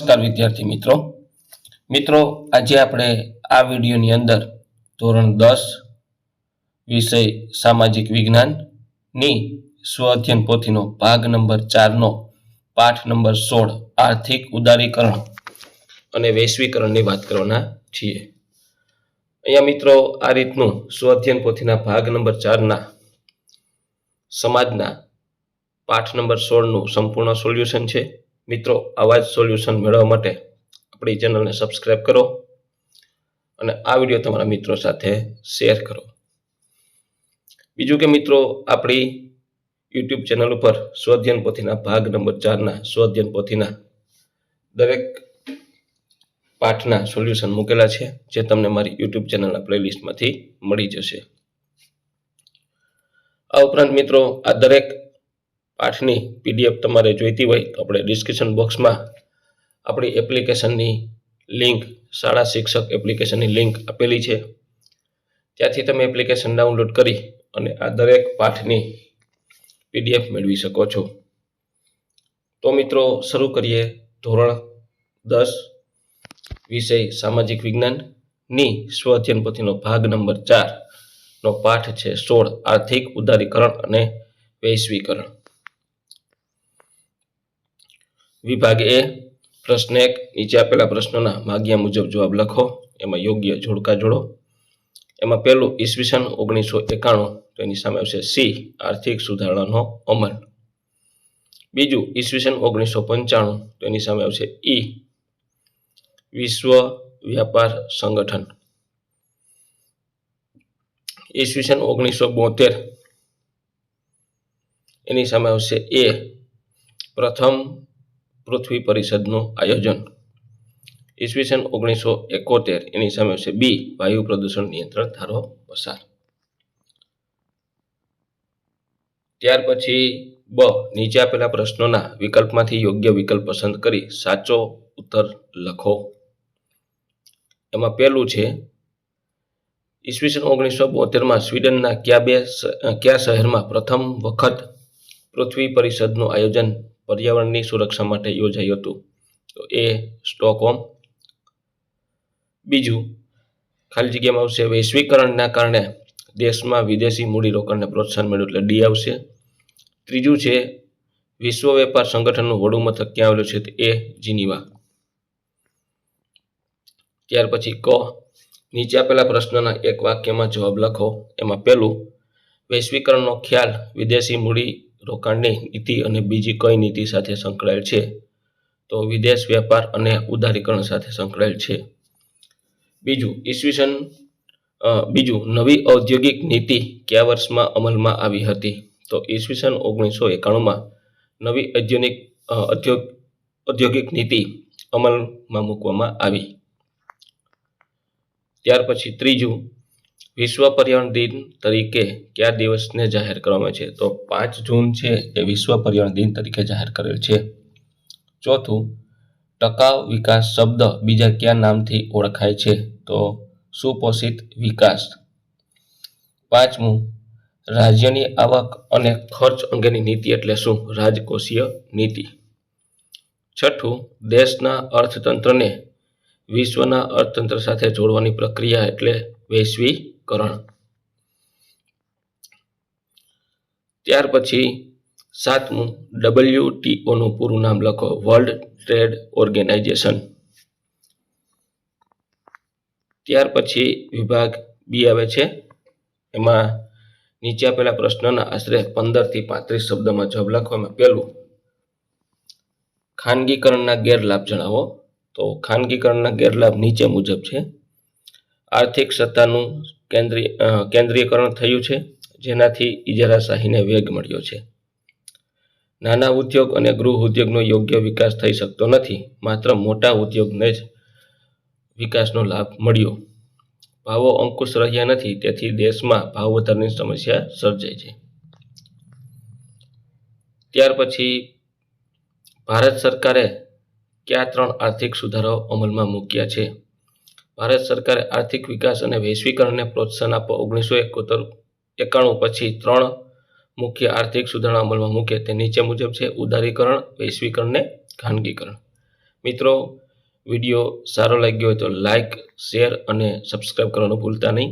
નમસ્કાર વિદ્યાર્થી મિત્રો. મિત્રો, આજે આપણે આ વિડીયોની અંદર ધોરણ દસ વિષય સામાજિક વિજ્ઞાનની સ્વ અધ્યયન પોથીનો ભાગ નંબર ચારનો પાઠ નંબર સોળ આર્થિક ઉદારીકરણ અને વૈશ્વિકરણની વાત કરવાના છીએ. અહીંયા મિત્રો, આ રીતનું સ્વ અધ્યયન પોથીના ભાગ નંબર ચારના સમાજના પાઠ નંબર સોળનું સંપૂર્ણ સોલ્યુશન છે. મિત્રો, આવા જ સોલ્યુશન મેળવવા માટે આપણી ચેનલને સબસ્ક્રાઈબ કરો અને આ વીડિયો તમારા મિત્રો સાથે શેર કરો. બીજું કે મિત્રો, આપણી યુટ્યુબ ચેનલ ઉપર સ્વધ્યન પોથીના ભાગ નંબર ચારના સ્વધ્યન પોથીના દરેક પાઠના સોલ્યુશન મૂકેલા છે, જે તમને મારી યુટ્યુબ ચેનલના પ્લેલિસ્ટમાંથી મળી જશે. આ ઉપરાંત મિત્રો, આ દરેક પાઠની પીડીએફ તમારે જોઈતી હોય તો આપણે ડિસ્ક્રિપ્શન બોક્સમાં આપણી એપ્લિકેશનની લિંક શાળા શિક્ષક એપ્લિકેશનની લિંક આપેલી છે. ત્યાંથી તમે એપ્લિકેશન ડાઉનલોડ કરી અને આ દરેક પાઠની પીડીએફ મેળવી શકો છો. તો મિત્રો, શરૂ કરીએ ધોરણ દસ, વિષય સામાજિક વિજ્ઞાનની સ્વ અધ્યયન પોથીનો ભાગ નંબર ચારનો પાઠ છે સોળ આર્થિક ઉદારીકરણ અને વૈશ્વિકરણ. વિભાગ એ પ્રશ્ન એક, નીચે આપેલા પ્રશ્નોના માગ્યા મુજબ જવાબ લખો. એમાં યોગ્ય જોડકા જોડો. એમાં પહેલું ઈસવીસન ઓગણીસો એકાણું, તો એની સામે આવશે સી, આર્થિક સુધારણાનો અમલ. બીજું ઈસવીસન ઓગણીસો પંચાણું, તો એની સામે આવશે ઈ, વિશ્વ વ્યાપાર સંગઠન. ઈસવીસન ઓગણીસો બોતેર, એની સામે આવશે એ. પ્રથમ પૃથ્વી પરિષદનું આયોજન. ઈસવીસન ઓગણીસો એકોતેર, એની સામે આવશે બી, વાયુ પ્રદૂષણ નિયંત્રણ ધારો પસાર. ત્યાર પછી બ, નીચે આપેલા પ્રશ્નોના વિકલ્પમાંથી યોગ્ય વિકલ્પ પસંદ કરી સાચો ઉત્તર લખો. એમાં પહેલું છે, ઈસવીસન ઓગણીસો બોતેરમાં સ્વીડનના કયા બે કયા શહેરમાં પ્રથમ વખત પૃથ્વી પરિષદનું આયોજન પર્યાવરણની સુરક્ષા માટે યોજાયું હતું. તો એ સ્ટોકહોમ બીજું, ખાલી જગ્યામાં આવશે. વૈશ્વિકરણના કારણે દેશમાં વિદેશી મૂડીરોકાણને પ્રોત્સાહન મળ્યું એટલે ડી આવશે. ત્રીજું છે, વિશ્વ વેપાર સંગઠનનું વડું મથક ક્યાં આવેલું છે એ જીનીવા. ત્યાર પછી ક, નીચે આપેલા પ્રશ્નના એક વાક્યમાં જવાબ લખો. એમાં પહેલું, વૈશ્વિકરણનો ખ્યાલ વિદેશી મૂડી રોકાણની નીતિ અને બીજી કઈ નીતિ સાથે સંકળાયેલ છે? તો વિદેશ વેપાર અને ઉદારીકરણ સાથે સંકળાયેલ છે. બીજું, ઈસવીસન બીજું, નવી ઔદ્યોગિક નીતિ કયા વર્ષમાં અમલમાં આવી હતી? તો ઈસવીસન ઓગણીસો એકાણુંમાં નવી ઔદ્યોગિક ઔદ્યોગ, ઔદ્યોગિક નીતિ અમલમાં મૂકવામાં આવી. ત્યાર પછી ત્રીજું વિશ્વ પર્યાવરણ દિન તરીકે કયા દિવસને જાહેર કરવામાં છે? તો પાંચ જૂન છે એ વિશ્વ પર્યાવરણ દિન તરીકે જાહેર કરેલ છે. ચોથું, ટકાઉ વિકાસ શબ્દ બીજા કયા નામથી ઓળખાય છે? તો સુપોષિત વિકાસ. પાંચમું, રાજ્યની આવક અને ખર્ચ અંગેની નીતિ એટલે શું? રાજકોષીય નીતિ. છઠ્ઠું, દેશના અર્થતંત્રને વિશ્વના અર્થતંત્ર સાથે જોડવાની પ્રક્રિયા એટલે વૈશ્વિકરણ ત્યાર પછી સાતમું ડબલ્યુટીઓનું પૂરું નામ લખો વર્લ્ડ ટ્રેડ ઓર્ગેનાઇઝેશન ત્યાર પછી વિભાગ બી આવે છે. એમાં નીચે આપેલા પ્રશ્નના આશરે પંદરથી પાંત્રીસ શબ્દમાં જવાબ લખવામાં પહેલું, ખાનગીકરણના ગેરલાભ જણાવો. તો ખાનગીકરણના ગેરલાભ નીચે મુજબ છે. આર્થિક સત્તાનું કેન્દ્રીય કેન્દ્રીયકરણ થયું છે, જેનાથી ઇજારાશાહીને વેગ મળ્યો છે. નાના ઉદ્યોગ અને ગૃહ ઉદ્યોગનો યોગ્ય વિકાસ થઈ શકતો નથી, માત્ર મોટા ઉદ્યોગને જ વિકાસનો લાભ મળ્યો. ભાવો અંકુશ રહ્યા નથી, તેથી દેશમાં ભાવ વધારની સમસ્યા સર્જાય છે. ત્યાર પછી ભારત સરકારે કયા ત્રણ આર્થિક સુધારાઓ અમલમાં મૂક્યા છે? ભારત સરકારે આર્થિક વિકાસ અને વૈશ્વિકરણને પ્રોત્સાહન આપવા ઓગણીસો એકોતેર એકાણું પછી ત્રણ મુખ્ય આર્થિક સુધારણા અમલમાં મૂકે તે નીચે મુજબ છે, ઉદારીકરણ, વૈશ્વિકરણ ને ખાનગીકરણ. મિત્રો, વીડિયો સારો લાગ્યો હોય તો લાઇક શેર અને સબસ્ક્રાઈબ કરવાનું ભૂલતા નહીં.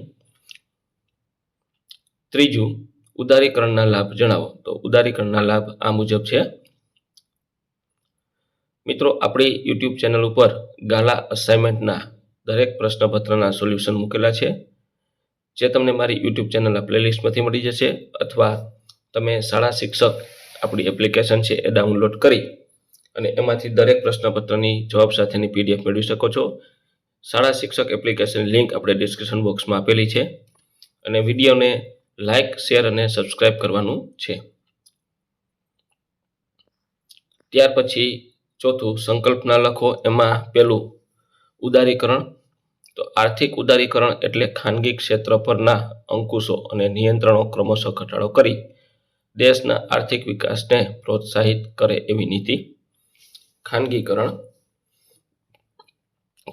ત્રીજું, ઉદારીકરણના લાભ જણાવો. તો ઉદારીકરણના લાભ આ મુજબ છે. મિત્રો, આપણી યુટ્યુબ ચેનલ ઉપર ગાલા અસાઇનમેન્ટના દરેક પ્રશ્નપત્રના સોલ્યુશન મૂકેલા છે, જે તમને મારી યુટ્યુબ ચેનલના પ્લેલિસ્ટમાંથી મળી જશે અથવા તમે શાળા શિક્ષક આપણી એપ્લિકેશન છે એ ડાઉનલોડ કરી અને એમાંથી દરેક પ્રશ્નપત્રની જવાબ સાથેની પીડીએફ મેળવી શકો છો. શાળા શિક્ષક એપ્લિકેશન લિંક આપણે ડિસ્ક્રિપ્શન બોક્સમાં આપેલી છે અને વિડીયોને લાઇક શેર અને સબસ્ક્રાઇબ કરવાનું છે. ત્યાર પછી ચોથું સંકલ્પના લખો, એમાં પેલું ઉદારીકરણ તો આર્થિક ઉદારીકરણ એટલે ખાનગી ક્ષેત્ર પરના અંકુશો અને નિયંત્રણો ક્રમશઃ ઘટાડો કરી દેશના આર્થિક વિકાસને પ્રોત્સાહિત કરે એવી નીતિ. ખાનગીકરણ.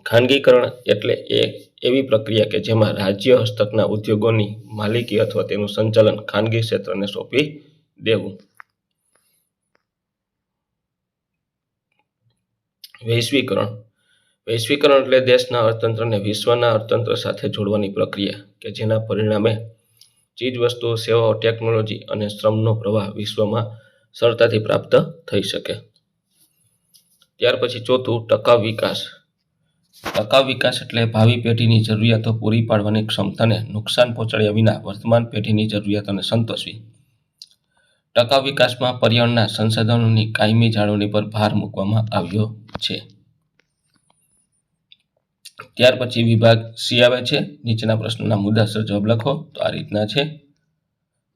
ખાનગીકરણ એટલે એ એવી પ્રક્રિયા કે જેમાં રાજ્ય હસ્તકના ઉદ્યોગોની માલિકી અથવા તેનું સંચાલન ખાનગી ક્ષેત્રને સોંપી દેવું. વૈશ્વિકરણ. વૈશ્વિકરણ એટલે દેશના અર્થતંત્રને વિશ્વના અર્થતંત્ર સાથે જોડવાની પ્રક્રિયા કે જેના પરિણામે ચીજવસ્તુઓ, સેવાઓ, ટેકનોલોજી અને શ્રમનો પ્રવાહ વિશ્વમાં સરળતાથી પ્રાપ્ત થઈ શકે. ત્યાર પછી ચોથું, ટકાઉ વિકાસ. ટકાઉ વિકાસ એટલે ભાવિ પેઢીની જરૂરિયાતો પૂરી પાડવાની ક્ષમતાને નુકસાન પહોંચાડ્યા વિના વર્તમાન પેઢીની જરૂરિયાતોને સંતોષવી. ટકાઉ વિકાસમાં પર્યાવરણના સંસાધનોની કાયમી જાળવણી પર ભાર મૂકવામાં આવ્યો છે. ત્યાર પછી વિભાગ સી આવે છે. નીચેના પ્રશ્નોના મુદ્દાસર જવાબ લખો. તો આ રીતના છે.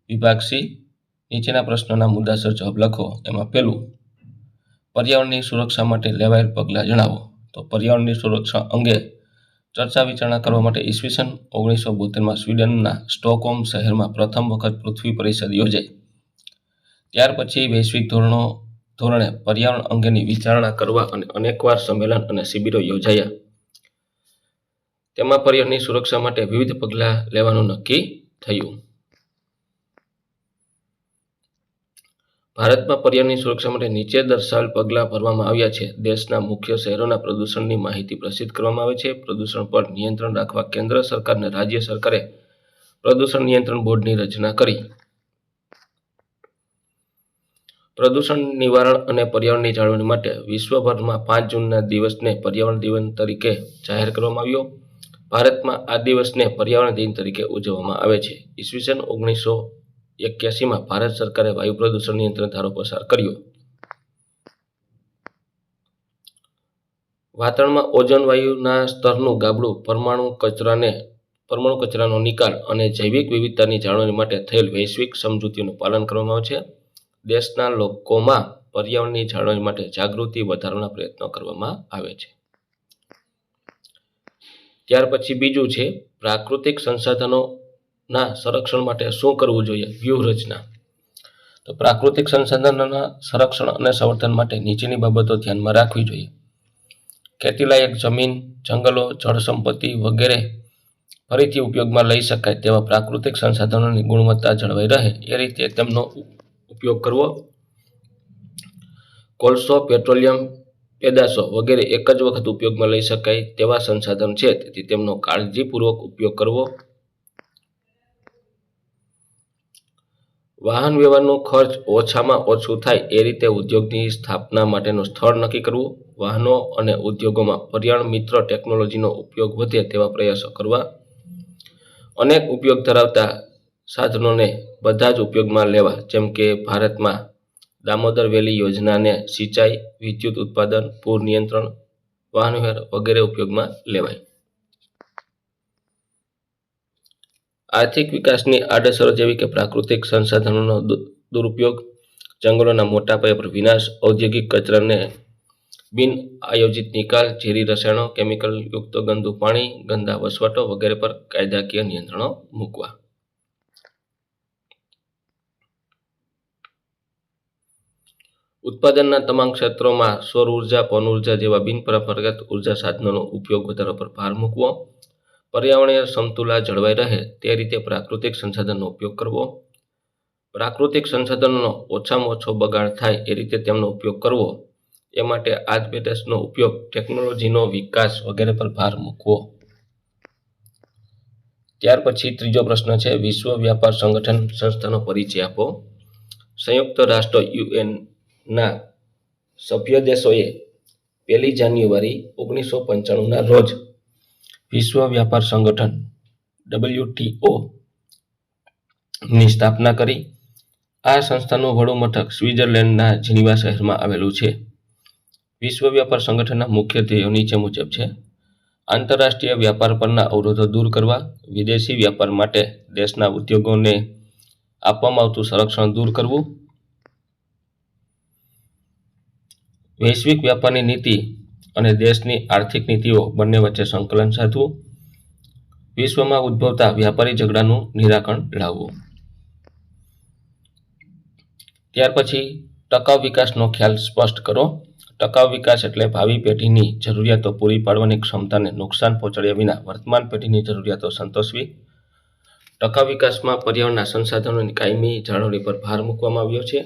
વિભાગ સી, નીચેના પ્રશ્નોના મુદ્દાસર જવાબ લખો. એમાં પહેલું પર્યાવરણની સુરક્ષા માટે લેવાયેલ પગલાં જણાવો. તો પર્યાવરણની સુરક્ષા અંગે ચર્ચા વિચારણા કરવા માટે ઈસવીસન ઓગણીસો બોતેરમાં સ્વીડનના સ્ટોકહોમ શહેરમાં પ્રથમ વખત પૃથ્વી પરિષદ યોજાઈ. ત્યાર પછી વૈશ્વિક ધોરણો, ધોરણે પર્યાવરણ અંગેની વિચારણા કરવા અને અનેકવાર સંમેલન અને શિબિરો યોજાયા. તેમાં પર્યાવરણની સુરક્ષા માટે વિવિધ પગલાં લેવાનું નક્કી થયું. ભારતમાં પર્યાવરણની સુરક્ષા માટે નીચે દર્શાવેલ પગલાં ભરવામાં આવ્યા છે. દેશના મુખ્ય શહેરોના પ્રદૂષણની માહિતી પ્રસિદ્ધ કરવામાં આવે છે. પ્રદૂષણ પર નિયંત્રણ રાખવા કેન્દ્ર સરકાર અને રાજ્ય સરકારે પ્રદૂષણ નિયંત્રણ બોર્ડની રચના કરી. પ્રદૂષણ નિવારણ અને પર્યાવરણની જાળવણી માટે વિશ્વભરમાં પાંચ જૂનના દિવસને પર્યાવરણ દિવસ તરીકે જાહેર કરવામાં આવ્યો. ભારતમાં આ દિવસને પર્યાવરણ દિન તરીકે ઉજવવામાં આવે છે. ઈસવીસન ઓગણીસો એક્યાસીમાં ભારત સરકારે વાયુ પ્રદૂષણ નિયંત્રણ ધારો પસાર કર્યો. વાતાવરણમાં ઓઝોન વાયુના સ્તરનું ગાબડું પરમાણુ કચરાને, પરમાણુ કચરાનો નિકાલ અને જૈવિક વિવિધતાની જાળવણી માટે થયેલ વૈશ્વિક સમજૂતીનું પાલન કરવામાં આવે છે. દેશના લોકોમાં પર્યાવરણની જાળવણી માટે જાગૃતિ વધારવાના પ્રયત્નો કરવામાં આવે છે. ત્યાર પછી બીજું છે, પ્રાકૃતિક સંસાધનોના સંરક્ષણ માટે શું કરવું જોઈએ? વ્યૂહરચના. તો પ્રાકૃતિક સંસાધનોના સંરક્ષણ અને સંવર્ધન માટે નીચેની બાબતો ધ્યાનમાં રાખવી જોઈએ. ખેતીલાયક જમીન, જંગલો જળ સંપત્તિ વગેરે ફરીથી ઉપયોગમાં લઈ શકાય તેવા પ્રાકૃતિક સંસાધનોની ગુણવત્તા જળવાઈ રહે એ રીતે તેમનો ઉપયોગ કરવો. કોલસો, પેટ્રોલિયમ પેદાશો વગેરે એક જ વખત ઉપયોગમાં લઈ શકાય તેવા સંસાધન છે. તેથી તેમનો કાળજીપૂર્વક ઉપયોગ કરવો. વાહન વ્યવહારનો ખર્ચ ઓછામાં ઓછું થાય એ રીતે ઉદ્યોગની સ્થાપના માટેનું સ્થળ નક્કી કરવું. વાહનો અને ઉદ્યોગોમાં પર્યાવરણ મિત્ર ટેકનોલોજીનો ઉપયોગ વધે તેવા પ્રયાસો કરવા. અનેક ઉપયોગ ધરાવતા સાધનોને બધા જ ઉપયોગમાં લેવા, જેમ કે ભારતમાં દામોદર વેલી યોજનાને સિંચાઈ, વિદ્યુત ઉત્પાદન, પૂર નિયંત્રણ વાહન વ્યવહાર વગેરે ઉપયોગમાં લેવાય. આર્થિક વિકાસની આડઅસરો જેવી કે પ્રાકૃતિક સંસાધનોનો દુરુપયોગ, જંગલોના મોટા પાયે પર વિનાશ, ઔદ્યોગિક કચરાને બિન આયોજિત નિકાલ, ઝેરી રસાયણો, કેમિકલ યુક્ત ગંદુ પાણી, ગંદા વસવાટો વગેરે પર કાયદાકીય નિયંત્રણો મૂકવા. ઉત્પાદનના તમામ ક્ષેત્રોમાં સૌર ઊર્જા પન ઊર્જા જેવા બિનપરંપરાગત ઊર્જા સાધનોનો ઉપયોગ વધારવા પર ભાર મૂકવો. પર્યાવરણીય સમતુલા જળવાઈ રહે તે રીતે પ્રાકૃતિક સંસાધનનો ઉપયોગ કરવો. પ્રાકૃતિક સંસાધનોનો ઓછામાં ઓછો બગાડ થાય એ રીતે તેમનો ઉપયોગ કરવો. એ માટે આ જ ઉપયોગ ટેકનોલોજીનો વિકાસ વગેરે પર ભાર મૂકવો. ત્યાર પછી ત્રીજો પ્રશ્ન છે, વિશ્વ વ્યાપાર સંગઠન સંસ્થાનો પરિચય આપો. સંયુક્ત રાષ્ટ્ર યુએનના સભ્ય દેશોએ પહેલી જાન્યુઆરી ઓગણીસો પંચાણુંના રોજ વિશ્વ વ્યાપાર સંગઠન ડબલ્યુટીઓ ની સ્થાપના કરી. આ સંસ્થાનું વડું મથક સ્વિટ્ઝરલેન્ડના જીનીવા શહેરમાં આવેલું છે. વિશ્વ વ્યાપાર સંગઠનના મુખ્ય ધ્યેયો નીચે મુજબ છે, આંતરરાષ્ટ્રીય વ્યાપાર પરના અવરોધો દૂર કરવા, વિદેશી વ્યાપાર માટે દેશના ઉદ્યોગોને આપવામાં આવતું સંરક્ષણ દૂર કરવું વૈશ્વિક વ્યાપારની નીતિ અને દેશની આર્થિક નીતિઓ બંને વચ્ચે સંકલન સાધવું, વિશ્વમાં ઉદ્ભવતા વ્યાપારી ઝઘડાનું નિરાકરણ લાવવું. ત્યાર પછી ટકાઉ વિકાસનો ખ્યાલ સ્પષ્ટ કરો. ટકાઉ વિકાસ એટલે ભાવિ પેઢીની જરૂરિયાતો પૂરી પાડવાની ક્ષમતાને નુકસાન પહોંચાડ્યા વિના વર્તમાન પેઢીની જરૂરિયાતો સંતોષવી. ટકાઉ વિકાસમાં પર્યાવરણના સંસાધનોની કાયમી જાળવણી પર ભાર મૂકવામાં આવ્યો છે.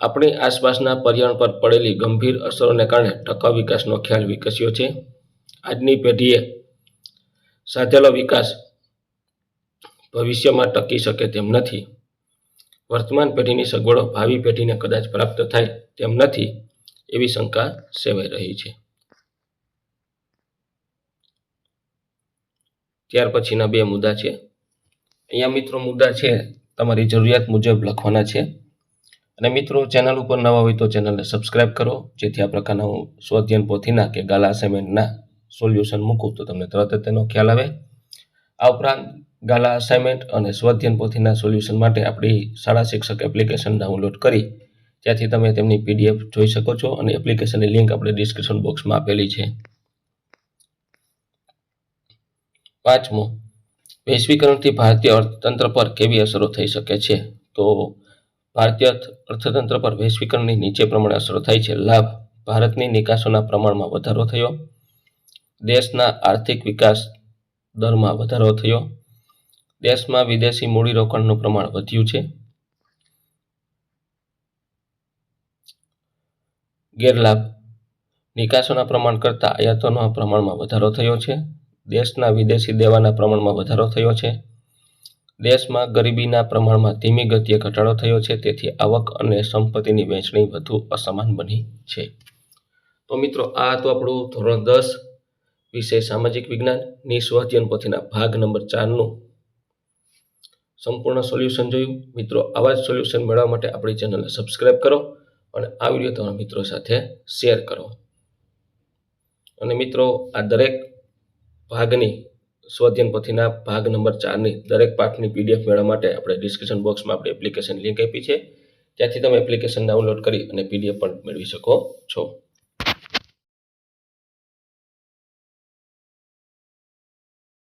આપણી આસપાસના પર્યાવરણ પર પડેલી ગંભીર અસરોને કારણે ટકાઉ વિકાસનો ખ્યાલ વિકસ્યો છે. આજની પેઢીએ સાધેલો વિકાસ ભવિષ્યમાં ટકી શકે તેમ નથી. વર્તમાન પેઢીની સગવડો ભાવિ પેઢીને કદાચ પ્રાપ્ત થાય તેમ નથી એવી શંકા સેવાઈ રહી છે. ત્યાર પછીના બે મુદ્દા છે. અહીંયા મિત્રો મુદ્દા છે, તમારી જરૂરિયાત મુજબ લખવાના છે. અને મિત્રો, ચેનલ ઉપર નવા હોય તો ચેનલને સબસ્ક્રાઇબ કરો, જેથી આ પ્રકારના હું સ્વધ્યન પોથીના કે ગાલા અસાઇનમેન્ટના સોલ્યુશન મૂકું, તો તમને તરત જ તેનો ખ્યાલ આવે. આ ઉપરાંત, ગાલા અસાઇનમેન્ટ અને સ્વધ્યન પોથીના સોલ્યુશન માટે આપણી શાળા શિક્ષક એપ્લિકેશન ડાઉનલોડ કરી, ત્યાંથી તમે તેમની પીડીએફ જોઈ શકો છો અને એપ્લિકેશનની લિંક આપણે ડિસ્ક્રિપ્શન બોક્સમાં આપેલી છે. પાંચમો, વૈશ્વિકરણથી ભારતીય અર્થતંત્ર પર કેવી અસરો થઈ શકે છે? તો ભારતીય અર્થતંત્ર પર વૈશ્વિકરણની નીચે પ્રમાણે અસરો થાય છે. લાભ, ભારતની નિકાસોના પ્રમાણમાં વધારો થયો. દેશના આર્થિક વિકાસ દરમાં વધારો થયો. દેશમાં વિદેશી મૂડીરોકાણનું પ્રમાણ વધ્યું છે. ગેરલાભ, નિકાસોના પ્રમાણ કરતાં આયાતોના પ્રમાણમાં વધારો થયો છે. દેશના વિદેશી દેવાના પ્રમાણમાં વધારો થયો છે. દેશમાં ગરીબીના પ્રમાણમાં ધીમી ગતિએ ઘટાડો થયો છે, તેથી આવક અને સંપત્તિની વહેંચણી વધુ અસમાન બની છે. તો મિત્રો, આ હતું આપણું ધોરણ દસ વિષય સામાજિક વિજ્ઞાન, નિસ્વાધ્યન પોથીના ભાગ નંબર ચારનું સંપૂર્ણ સોલ્યુશન જોયું. મિત્રો, આવા જ સોલ્યુશન મેળવવા માટે આપણી ચેનલને સબસ્ક્રાઇબ કરો અને આ વીડિયો તમારા મિત્રો સાથે શેર કરો. અને મિત્રો, આ દરેક ભાગની સ્વધ્યન પોથીના ભાગ નંબર ચારની દરેક પાઠની પીડીએફ મેળવવા માટે આપણે ડિસ્ક્રિપ્શન બોક્સમાં આપણે એપ્લિકેશન લિંક આપી છે. ત્યાંથી તમે એપ્લિકેશન ડાઉનલોડ કરી અને પીડીએફ પણ મેળવી શકો છો.